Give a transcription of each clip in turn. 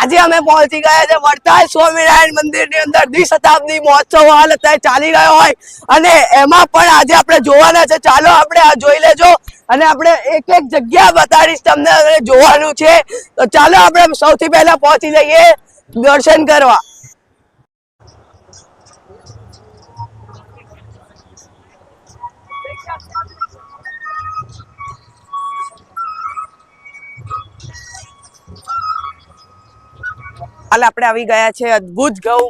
આજે અમે પહોંચી ગયા છે વડતાલ સ્વામિનારાયણ મંદિરની અંદર. દ્વિશતાબ્દી મહોત્સવ હાલ અત્યારે ચાલી રહ્યો હોય. અને એમાં પણ આજે આપણે જોવાના છે. ચાલો આપણે આ જોઈ લેજો. અને આપણે એક એક જગ્યા બતાડીશ તમને જોવાનું છે. તો ચાલો આપણે સૌથી પહેલા પહોંચી જઈએ દર્શન કરવા. હાલ આપણે આવી ગયા છે અદ્ભુત ગૌ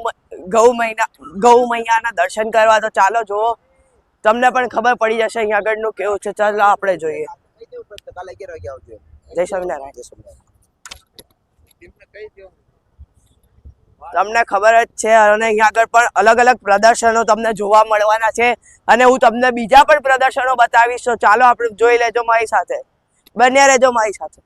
ગૌ મહિના ગૌ મૈયાના દર્શન કરવા. તો ચાલો જુઓ. તમને પણ ખબર પડી જશે અહીંયા આગળનું કેવું છે. ચાલો આપણે જોઈએ. જય સ્વામિનારાયણ. તમને ખબર જ છે અને અહીંયા આગળ પણ અલગ અલગ પ્રદર્શનો તમને જોવા મળવાના છે. અને હું તમને બીજા પણ પ્રદર્શનો બતાવીશ. તો ચાલો આપણે જોઈ લેજો મારી સાથે. બન્યા રહેજો મારી સાથે.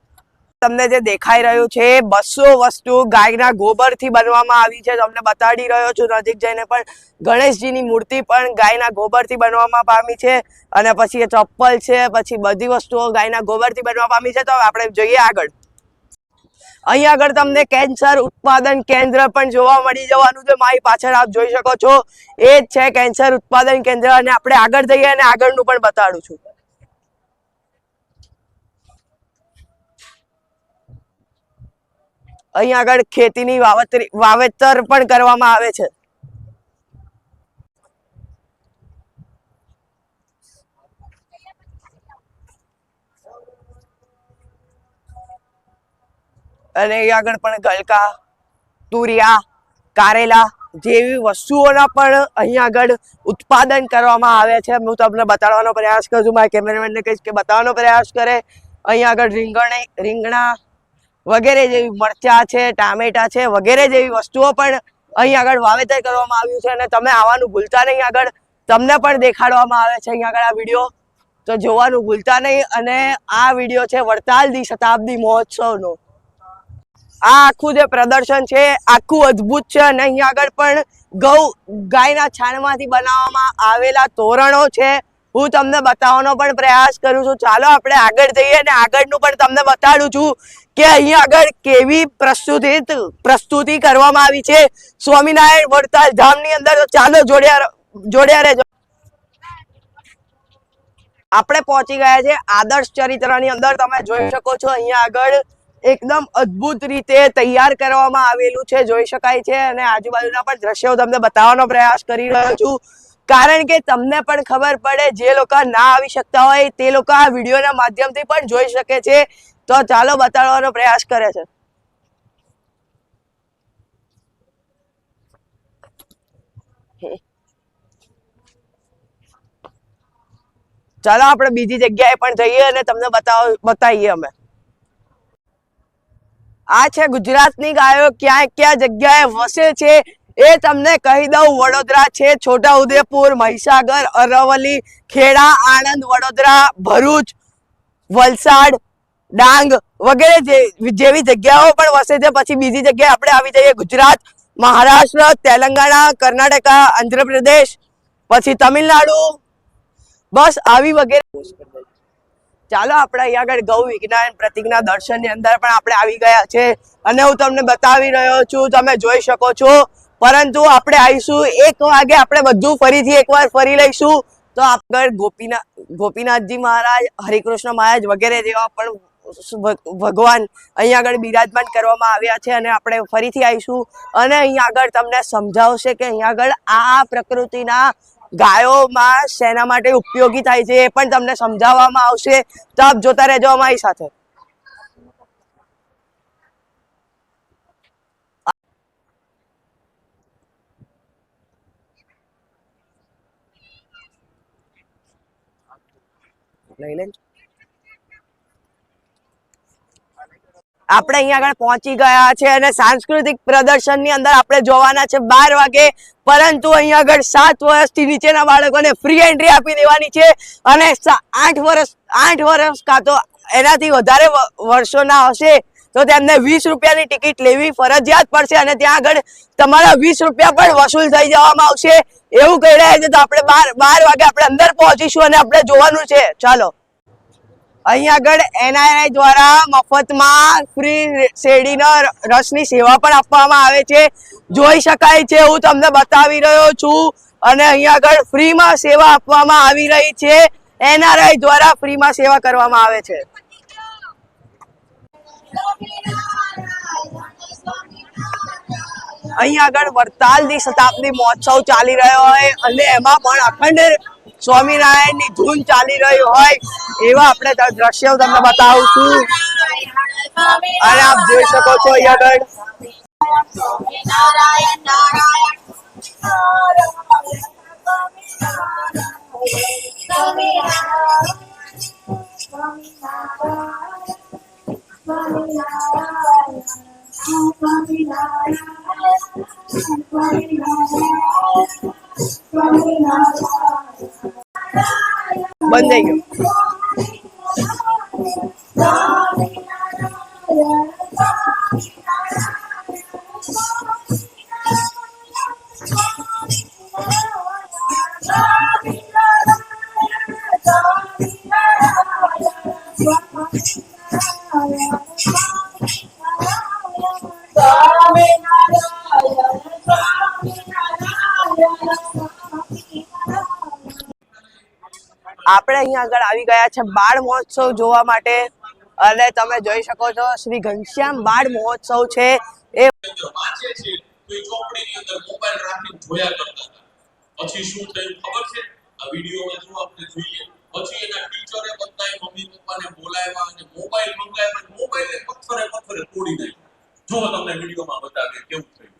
તમને જે દેખાઈ રહ્યું છે, બસો વસ્તુ ગાયના ગોબરથી બનવામાં આવી છે. તમને બતાડી રહ્યો છું, નજીક જઈને પણ ગણેશજીની મૂર્તિ પણ ગાયના ગોબરથી બનવામાં પામી છે. અને પછી એ ચપ્પલ છે, પછી બધી વસ્તુઓ ગાયના ગોબરથી બનવા પામી છે. તો આપણે જોઈએ આગળ. અહીંયા આગળ તમને કેન્સર ઉત્પાદન કેન્દ્ર પણ જોવા મળી જવાનું છે. મારી પાછળ આપ જોઈ શકો છો. એ જ છે કેન્સર ઉત્પાદન કેન્દ્ર. અને આપણે આગળ જઈએ અને આગળનું પણ બતાડું છું. અહીંયા આગળ ખેતીની વાવતરી વાવેતર પણ કરવામાં આવે છે. અને અહીંયા આગળ પણ ગલકા, તુરિયા, કારેલા જેવી વસ્તુઓના પણ અહીંયા આગળ ઉત્પાદન કરવામાં આવે છે. હું તમને બતાડવાનો પ્રયાસ કરું છું. મારા કેમેરામેનને કહીશ કે બતાવવાનો પ્રયાસ કરે. અહીંયા આગળ રીંગણ રીંગણા વગેરે જેવી મરચા છે, ટામેટા છે, વગેરે જેવી વસ્તુઓ પણ અહીં આગળ વાવેતર કરવામાં આવ્યું છે અને તમે આવવાનું ભૂલતા નહીં આગળ. તમને પણ દેખાડવામાં આવે છે અહીંયા આગળ આ વીડિયો. તો જોવાનું ભૂલતા નહીં અને આ વીડિયો છે વડતાલની શતાબ્દી મહોત્સવનો. આ આખું જે પ્રદર્શન છે, આખું અદ્ભુત છે અને અહીંયા આગળ પણ ગૌ ગાયના છાણમાંથી બનાવવામાં આવેલા તોરણો છે. હું તમને બતાવવાનો પણ પ્રયાસ કરું છું. ચાલો આપણે આગળ જઈએ અને આગળનું પણ તમને બતાડું છું કે અહીંયા આગળ કેવી પ્રસ્તુતિ પ્રસ્તુતિ કરવામાં આવી છે. સ્વામિનારાયણ વડતાલ ધામની અંદર ચાલો જોડ્યા જોડ્યા રહેજો. આપણે પહોંચી ગયા છે આદર્શ ચરિત્રની અંદર. તમે જોઈ શકો છો અહીંયા આગળ એકદમ અદ્ભુત રીતે તૈયાર કરવામાં આવેલું છે. જોઈ શકાય છે અને આજુબાજુના પણ દ્રશ્યો તમને બતાવવાનો પ્રયાસ કરી રહ્યો છું. કારણ કે તમને પણ ખબર પડે, જે લોકો ના આવી શકતા હોય, તે લોકો આ વિડીયોના માધ્યમથી પણ જોઈ શકે છે. તો ચાલો બતાડવાનો પ્રયાસ કરે છે. ચાલો આપણે બીજી જગ્યાએ પણ જઈએ અને તમને બતાવ, બતાવીએ અમે. આ છે ગુજરાતની ગાયો. ક્યાં ક્યાં જગ્યાએ વસે છે? એ તમને કહી દઉં, વડોદરા છે છોટાઉદેપુર, મહીસાગર, અરવલ્લી, ખેડા, આણંદ, વડોદરા, ભરૂચ, વલસાડ, ડાંગ વગેરે જેવી જગ્યાઓ પણ વસે છે. પછી બીજી જગ્યાએ આપણે આવી જઈએ ગુજરાત, મહારાષ્ટ્ર, તેલંગાણા, કર્ણાટકા, આંધ્રપ્રદેશ, પછી તમિલનાડુ. બસ આવી વગેરે. ચાલો આપણે અહીંયા આગળ ગૌ વિજ્ઞાન પ્રતિજ્ઞા દર્શનની અંદર પણ આપણે આવી ગયા છે. અને હું તમને બતાવી રહ્યો છું, તમે જોઈ શકો છો પરંતુ આપણે આવીશું એક વાગે આપણે બધું ફરીથી એકવાર ફરી લઈશું. તો આગળ ગોપીનાથ ગોપીનાથજી મહારાજ, હરિકૃષ્ણ મહારાજ વગેરે જેવા પણ ભગવાન અહીંયા આગળ બિરાજમાન કરવામાં આવ્યા છે અને આપણે ફરીથી આવીશું. અને અહીંયા આગળ તમને સમજાવશે કે અહીંયા આગળ આ પ્રકૃતિના ગાયોમાં શેના માટે ઉપયોગી થાય છે એ પણ તમને સમજાવવામાં આવશે. તો આપ જોતા રહેજો અમારી સાથે. લઈ લે આપણે અહીંયા આગળ પહોંચી ગયા છે અને સાંસ્કૃતિક પ્રદર્શનની અંદર આપણે જોવાના છે બાર વાગે, પરંતુ અહીંયા આગળ સાત વર્ષથી નીચેના બાળકોને ફ્રી એન્ટ્રી આપી દેવાની છે અને આઠ વર્ષ આઠ વર્ષ કાં તો એનાથી વધારે વર્ષોના હશે તો તેમને વીસ રૂપિયાની ટિકિટ લેવી ફરજિયાત પડશે અને ત્યાં આગળ તમારા વીસ રૂપિયા પણ વસૂલ થઈ જવામાં આવશે. એવું કહી રહ્યા છે તો આપણે બાર બાર વાગે આપણે અંદર પહોંચીશું અને આપણે જોવાનું છે. ચાલો. અહીંયા આગળ એનઆઈઆઈ દ્વારા મફતમાં ફ્રી શેરડીના રસની સેવા પણ આપવામાં આવે છે. જોઈ શકાય છે હું તમને બતાવી રહ્યો છું. અને અહીંયા આગળ ફ્રીમાં સેવા આપવામાં આવી રહી છે. એનઆરઆઈ દ્વારા ફ્રીમાં સેવા કરવામાં આવે છે. અહીંયા આગળ વરતાલની શતાબ્દી મહોત્સવ ચાલી રહ્યો હોય અને એમાં પણ અખંડ સ્વામિનારાયણની ધૂન ચાલી રહી હોય એવા આપણે દ્રશ્યો તમને બતાવું છું. અને આપ જોઈ શકો છો અહીંયા આગળ. અહીંયા આગળ આવી ગયા છે બાળ મહોત્સવ જોવા માટે. અને તમે જોઈ શકો છો શ્રી ઘનશ્યામ બાળ મહોત્સવ છે. એ અંદર વાંચે છે તો એ ચોપડીની અંદર મોબાઈલ રાખીને જોયા કરતા હતા પછી શું થયું ખબર છે? આ વિડીયોમાં જો આપણે જોઈએ પછી એના ટીચરે બધાએ મમ્મી પપ્પાને બોલાવ્યા અને મોબાઈલ મંગાવ્યા મોબાઈલને પથ્થરે પથ્થરે તોડી નાખ્યો. જો તમને વિડીયોમાં બતાવે કેવું થયું.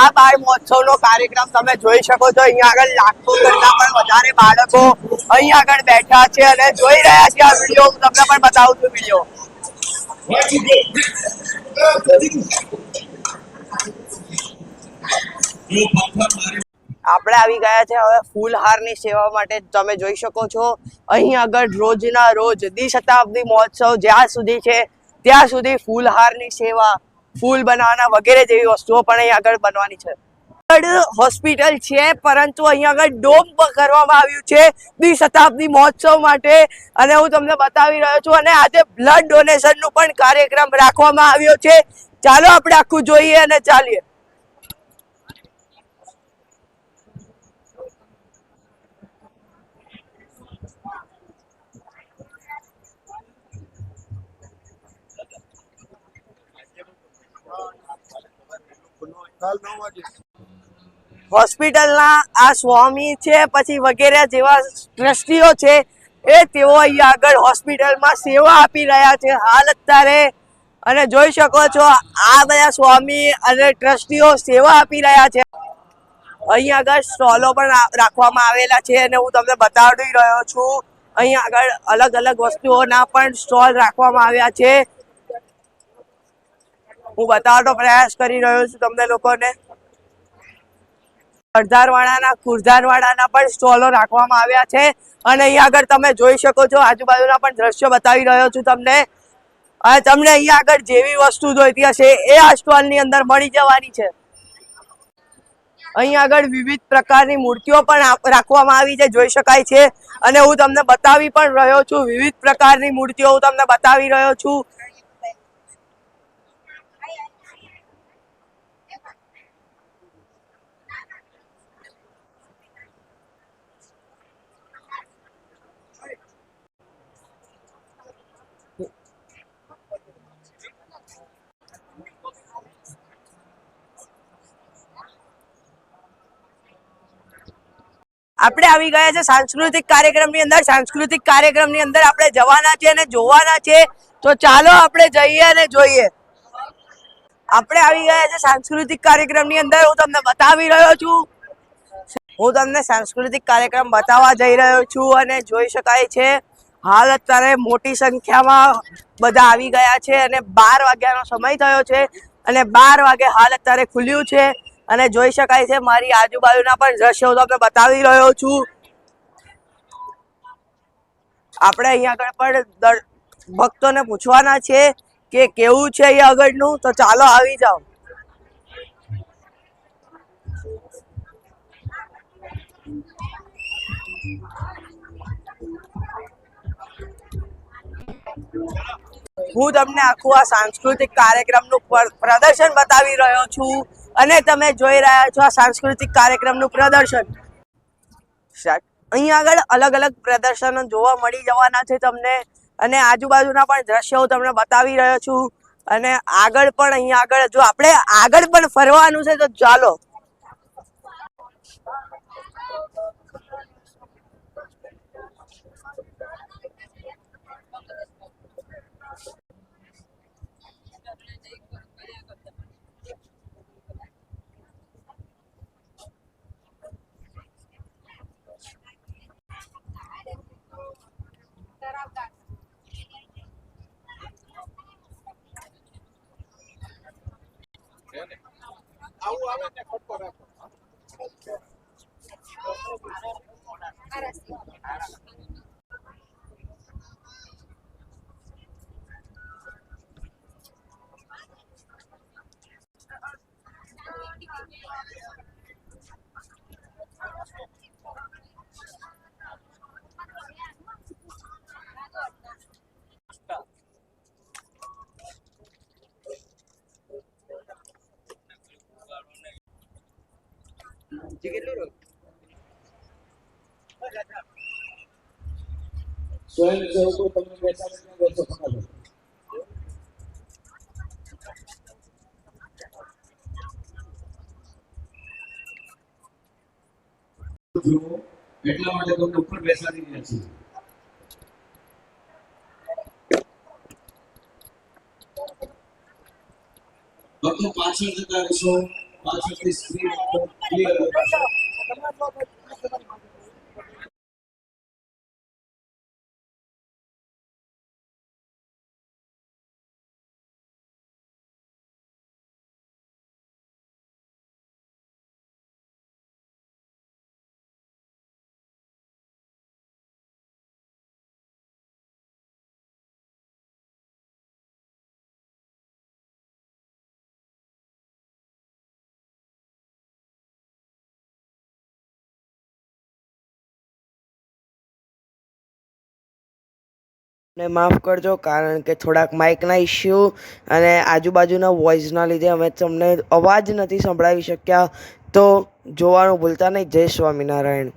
આ બાળ મહોત્સવનો કાર્યક્રમ તમે જોઈ શકો છો. અહીંયા આગળ લાખો કરતા પણ વધારે બાળકો અહીંયા આગળ બેઠા છે અને જોઈ રહ્યા છે આ વીડિયો. હું તમને પણ બતાવું છું વીડિયો. મારી આપણે આવી ગયા છે હવે ફૂલહારની સેવા માટે તમે જોઈ શકો છો. અહીં આગળ રોજના રોજ દ્વિશતાબ્દી મહોત્સવ જ્યાં સુધી છે, ત્યાં સુધી ફૂલહારની સેવા, ફૂલ બનાવવાના વગેરે જેવી વસ્તુઓ પણ અહીં આગળ બનવાની છે. હોસ્પિટલ છે, પરંતુ અહીં આગળ ડોમ કરવામાં આવ્યું છે દ્વિશતાબ્દી મહોત્સવ માટે. અને હું તમને બતાવી રહ્યો છું, અને આજે બ્લડ ડોનેશનનું પણ કાર્યક્રમ રાખવામાં આવ્યો છે. ચાલો આપણે આખું જોઈએ અને ચાલીએ. હોસ્પિટલના આ સ્વામી છે, પછી વગેરે જેવા ટ્રસ્ટીઓ છે, એ તેઓ અહીંયા આગળ હોસ્પિટલમાં સેવા આપી રહ્યા છે. હાલ અત્યારે અને જોઈ શકો છો, આ બધા સ્વામી અને ટ્રસ્ટીઓ સેવા આપી રહ્યા છે. અહીંયા આગળ સ્ટોલો પણ રાખવામાં આવેલા છે અને હું તમને બતાવી રહ્યો છું. અહીંયા આગળ અલગ અલગ વસ્તુઓના પણ સ્ટોલ રાખવામાં આવ્યા છે. હું બતાવવાનો પ્રયાસ કરી રહ્યો છું તમને લોકોને. અડધારવાળાના કુરધારવાળાના પણ સ્ટોલો રાખવામાં આવ્યા છે. અને અહીંયા આગળ તમે જોઈ શકો છો, આજુબાજુના પણ દ્રશ્યો બતાવી રહ્યો છું તમને. અને તમને અહીંયા આગળ જેવી વસ્તુ જોઈતી હશે એ આ સ્ટોલની અંદર મળી જવાની છે. અહીંયા આગળ વિવિધ પ્રકારની મૂર્તિઓ પણ રાખવામાં આવી છે, જોઈ શકાય છે. અને હું તમને બતાવી પણ રહ્યો છું વિવિધ પ્રકારની મૂર્તિઓ હું તમને બતાવી રહ્યો છું. આપણે આવી ગયા છે સાંસ્કૃતિક કાર્યક્રમની અંદર. સાંસ્કૃતિક કાર્યક્રમની અંદર આપણે જવાના છે અને જોવાના છે તો ચાલો આપણે જઈએ અને જોઈએ. આપણે આવી ગયા છે સાંસ્કૃતિક કાર્યક્રમની અંદર. હું તમને બતાવી રહ્યો છું. હું તમને સાંસ્કૃતિક કાર્યક્રમ બતાવવા જઈ રહ્યો છું અને જોઈ શકાય છે, હાલ અત્યારે મોટી સંખ્યામાં બધા આવી ગયા છે અને બાર વાગ્યાનો સમય થયો છે અને બાર વાગે હાલ અત્યારે ખુલ્યું છે. અને જોઈ શકાય છે, મારી આજુબાજુના પણ દ્રશ્યો તમને બતાવી રહ્યો છું. આપણે અહીંયા આગળ પણ ભક્તોને પૂછવાના છે કે કેવું છે એ આગળનું, તો ચાલો આવી જાઓ. હું તમને આખું આ સાંસ્કૃતિક કાર્યક્રમનું પર- પ્રદર્શન બતાવી રહ્યો છું. અને તમે જોઈ રહ્યા છો આ સાંસ્કૃતિક કાર્યક્રમનું પ્રદર્શન. સ્ટાર્ટ. અહીં આગળ અલગ અલગ પ્રદર્શનો જોવા મળી જવાના છે તમને. અને આજુબાજુના પણ દ્રશ્યો તમને બતાવી રહ્યો છું. અને આગળ પણ અહીં આગળ, જો આપણે આગળ પણ ફરવાનું છે તો ચાલો. Ahora sí. Ahora sí. એટલા માટે તમને ઉપર બેસાડી રહ્યા છીએ ભક્તો પાછળ જતા રહેશો પાછળથી સ્ક્રીન ક્લિયર ને માફ કરજો, કારણ કે થોડાક માઇકના ઇશ્યુ અને આજુબાજુના વોઇસના લીધે અમે તમને અવાજ નથી સંભળાવી શક્યા. તો જોવાનું ભૂલતા નહીં. જય સ્વામિનારાયણ.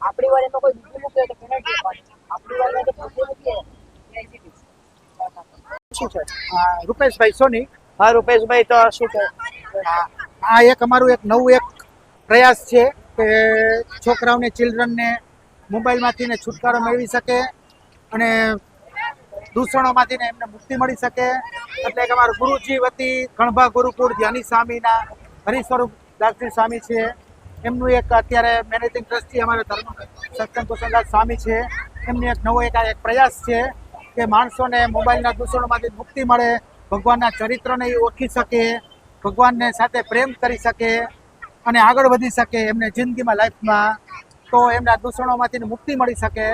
આપણી વાળી તો કોઈ બીજું મૂકે તો પેનલ્ટી. આપણી વાળી તો પોતે મૂકે એ easy છે. શું છે રૂપેશભાઈ, સોની હા, રૂપેશભાઈ, તો શું છે આ એક અમારું એક નવું એક પ્રયાસ છે કે છોકરાઓને, ચિલ્ડ્રનને મોબાઈલમાંથી ને છુટકારો મેળવી શકે અને દૂષણોમાંથી ને એમને મુક્તિ મળી શકે એટલે કે અમારા ગુરુજી વતી ગણભા ગુરુકુળ ધ્યાની સ્વામીના હરિસ્વરૂપ દાસજી સ્વામી છે. એમનું એક અત્યારે મેનેજિંગ ટ્રસ્ટી અમારે ધર્મ સત્સંગ કુસંદાસ સ્વામી છે. એમની એક નવો એક એક પ્રયાસ છે કે માણસોને મોબાઈલના દૂષણોમાંથી મુક્તિ મળે, ભગવાનના ચરિત્રને એ ઓળખી શકે, ભગવાનને સાથે પ્રેમ કરી શકે અને આગળ વધી શકે એમને જિંદગીમાં લાઈફમાં. તો એમના દૂષણોમાંથી મુક્તિ મળી શકે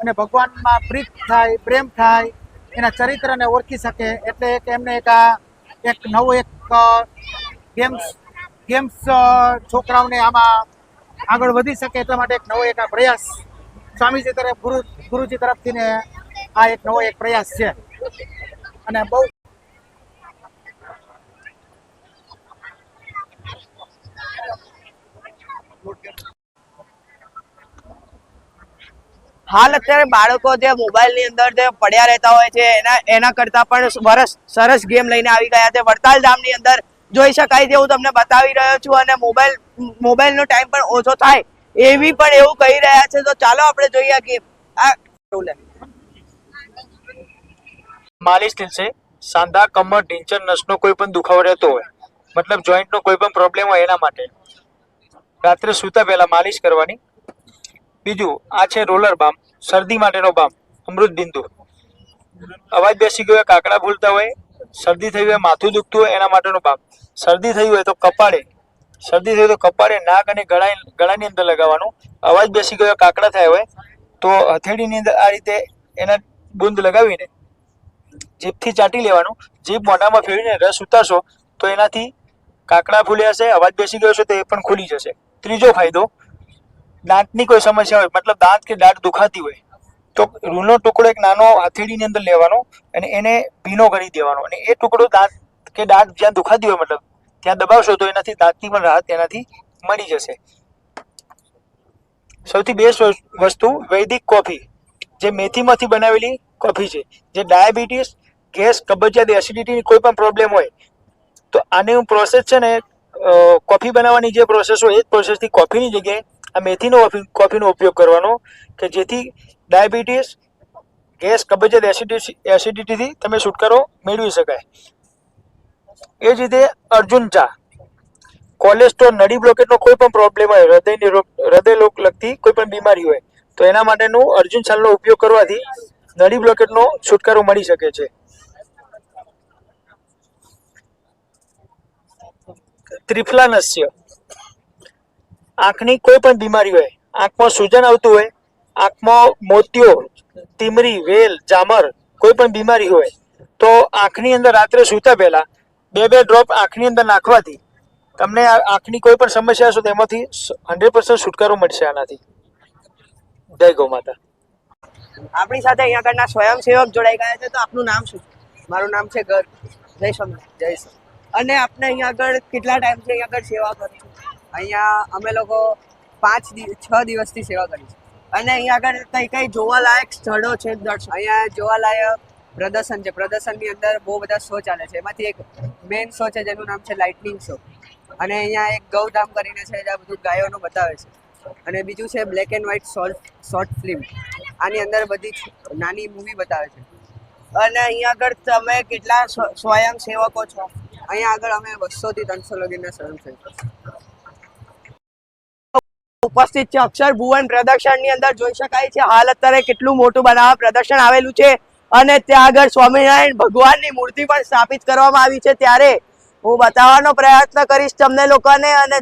અને ભગવાનમાં પ્રીત થાય, પ્રેમ થાય એના ચરિત્રને ઓળખી શકે. એટલે એક એમને એક આ એક નવો એક ગેમ્સ ગેમ્સ છોકરાઓને આમાં આગળ વધી શકે એટલા માટે એક નવો એક આ પ્રયાસ સ્વામીજી તરફ, ગુરુ, ગુરુજી તરફથી ને આ એક નવો એક પ્રયાસ છે. અને બહુ હાલ અત્યારે બાળકો જે મોબાઈલની અંદર જે પડ્યા રહેતા હોય છે, એના એના કરતા પણ વરસ, સરસ ગેમ લઈને આવી ગયા છે. વડતાલ ધામની અંદર જોઈ શકાય છે હું તમને બતાવી રહ્યો છું અને મોબાઈલ મોબાઈલનો ટાઈમ પણ ઓછો થાય એવી પણ એવું કહી રહ્યા છે. તો ચાલો આપણે જોઈએ આ એવું લે. માલિશ થશે. સાંધા, કમર ઢીંચર નસનો કોઈ પણ દુખાવો રહેતો હોય. મતલબ જોઈન્ટનો કોઈ પણ પ્રોબ્લેમ હોય એના માટે. રાત્રે સૂતા પહેલા માલિશ કરવાની. બીજું, આ છે રોલર બામ, શરદી માટેનો બામ અમૃત બિંદુ અવાજ બેસી ગયો, કાકડા ભૂલતા હોય, શરદી થઈ હોય, માથું દુખતું હોય, એના માટેનો બામ. શરદી થઈ હોય તો કપાળે, શરદી થઈ તો કપાળે નાક અને ગળા ગળાની અંદર લગાવવાનું. અવાજ બેસી ગયો, કાકડા થયા હોય, તો હથેળીની અંદર આ રીતે એના બુંદ લગાવીને, જીભથી ચાટી લેવાનું. જીભ મોઢામાં ફેરવીને રસ ઉતારશો, તો એનાથી કાકડા ફૂલ્યા હશે, અવાજ બેસી ગયો છે તો એ પણ ખુલી જશે. ત્રીજો ફાયદો દાંતની કોઈ સમસ્યા હોય, મતલબ દાંત કે દાંત દુખાતી હોય, તો રૂનો ટુકડો એક નાનો હથેળીની અંદર લેવાનો અને એને ભીનો કરી દેવાનો. અને એ ટુકડો દાંત કે દાંત જ્યાં દુખાતી હોય, મતલબ ત્યાં દબાવશો તો એનાથી દાંતની પણ રાહત એનાથી મળી જશે. સૌથી બેસ્ટ વસ્તુ વૈદિક કોફી. જે મેથીમાંથી બનાવેલી કોફી છે. જે ડાયાબિટીસ, ગેસ, કબજિયાત, એસિડિટીની કોઈ પણ પ્રોબ્લેમ હોય, તો આની પ્રોસેસ છે ને કોફી બનાવવાની જે પ્રોસેસ હોય, એ જ પ્રોસેસથી કોફીની જગ્યાએ આ મેથીનો કોફીનો ઉપયોગ કરવાનો કે જેથી ડાયાબિટીસ, ગેસ, કબજિયાત એસિડિટી એસિડિટીથી તમે છુટકારો મેળવી શકાય. એ જ રીતે અર્જુન ચા. કોલેસ્ટ્રોલ, નળી બ્લોકેટનો કોઈ પણ પ્રોબ્લેમ હોય હૃદયની હૃદય રોગ લગતી કોઈ પણ બીમારી હોય, તો એના માટેનું અર્જુન છાલનો ઉપયોગ કરવાથી નળી બ્લોકેટનો છુટકારો મળી શકે છે. ત્રિફલાનસ્ય. આંખની કોઈ પણ બીમારી હોય આંખમાં સૂજન આવતું હોય આંખમાં મોતિયો તીમરી વેલ જામર કોઈ પણ બીમારી હોય તો આંખની અંદર રાત્રે સૂતા પહેલા બે બે ડ્રોપ આંખની અંદર નાખવાથી તમને આંખની કોઈ પણ સમસ્યા હશે તેમાંથી હંડ્રેડ પર્સન્ટ છુટકારો મળશે આનાથી. જય ગૌ માતા આપણી સાથે અહીંયા આગળના સ્વયંસેવક જોડાઈ ગયા છે તો આપનું નામ શું છે? મારું નામ છે ગર જય સ્વામી જય. અને આપને અહીંયા આગળ કેટલા ટાઈમથી અહીંયા આગળ સેવા કરો છો? અહીંયા અમે લોકો પાંચ છ દિવસથી સેવા કરી છે. અને અહીંયા આગળ કઈ કઈ જોવાલાયક સ્થળો છે દર્શન અહીંયા જોવાલાયક પ્રદર્શન છે. પ્રદર્શનની અંદર બહુ બધા શો ચાલે છે. એમાંથી એક મેઇન શો છે, જેનું નામ છે લાઇટનિંગ શો અને અહીંયા એક ગૌધામ કરીને છે જ્યાં બધું ગાયોનું બતાવે છે. અને બીજું છે black and white short short film આની અંદર બધી જ નાની મૂવી બતાવે છે. અને અહીંયા આગળ તમે કેટલા સ્વયંસેવકો છો? અહીંયા આગળ અમે બસોથી ત્રણસો લગીના સ્વયંસેવકો. ઉપસ્થિત છે. અક્ષર ભુવન પ્રદર્શનની અંદર જોઈ શકાય છે. હાલ અત્યારે કેટલું મોટું બનાવવા પ્રદર્શન આવેલું છે અને ત્યાં આગળ સ્વામિનારાયણ ભગવાનની મૂર્તિ પણ સ્થાપિત કરવામાં આવી છે. ત્યારે હું બતાવવાનો પ્રયત્ન કરીશ તમને લોકોને અને